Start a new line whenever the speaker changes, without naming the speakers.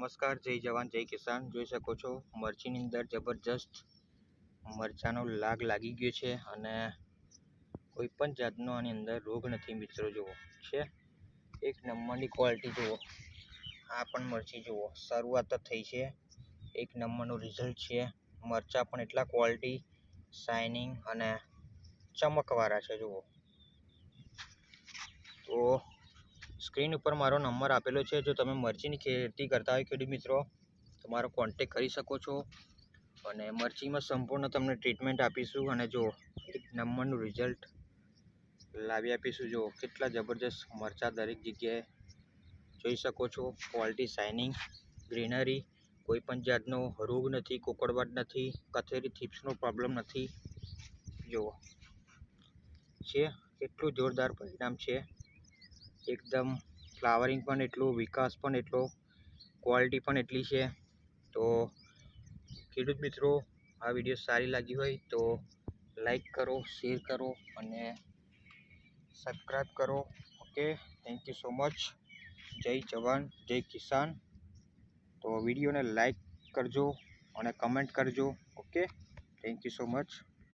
નમસ્કાર, જય જવાન, જય કિસાન. જોઈ શકો છો, મરચીની અંદર જબરજસ્ત મરચાંનો લાગ લાગી ગયો છે અને કોઈ પણ જાતનો આની અંદર રોગ નથી મિત્રો, જુઓ. છે? એક નંબરની ક્વોલિટી જુઓ. આ પણ મરચી જુઓ. શરૂઆત થઈ છે. એક નંબરનું રિઝલ્ટ છે. મરચાં પણ એટલા ક્વોલિટી શાઇનિંગ અને ચમકવાળા છે, જુઓ તો સ્ક્રીન ઉપર મારો નંબર આપેલો છે. જો તમે મરચીની ખેતી કરતા હોય ખેડૂત મિત્રો, તો મારો કોન્ટેક કરી શકો છો. અને મરચીમાં સંપૂર્ણ તમને ટ્રીટમેન્ટ આપીશું. અને જો એક નંબરનું રિઝલ્ટ લાવી આપીશું, જો કેટલા જબરજસ્ત મરચાં દરેક જગ્યાએ જોઈ શકો છો. ક્વોલિટી શાઇનિંગ ગ્રીનરી કોઈ પણ જાતનો રોગ નથી કોકડવાટ નથી, કથેરી થીપ્સનો પ્રોબ્લેમ નથી. જુઓ છે, કેટલું જોરદાર પરિણામ છે. એકદમ ફ્લાવરિંગ પણ એટલું, વિકાસ પણ એટલો ક્વોલિટી પણ એટલી છે. તો ખેડૂત મિત્રો, આ વીડિયો સારી લાગી હોય તો લાઈક કરો શેર કરો અને સબસ્ક્રાઈબ કરો. Okay thank you so much જય જવાન, જય કિસાન. તો વિડીયોને લાઈક કરજો અને કમેન્ટ કરજો. Okay thank you so much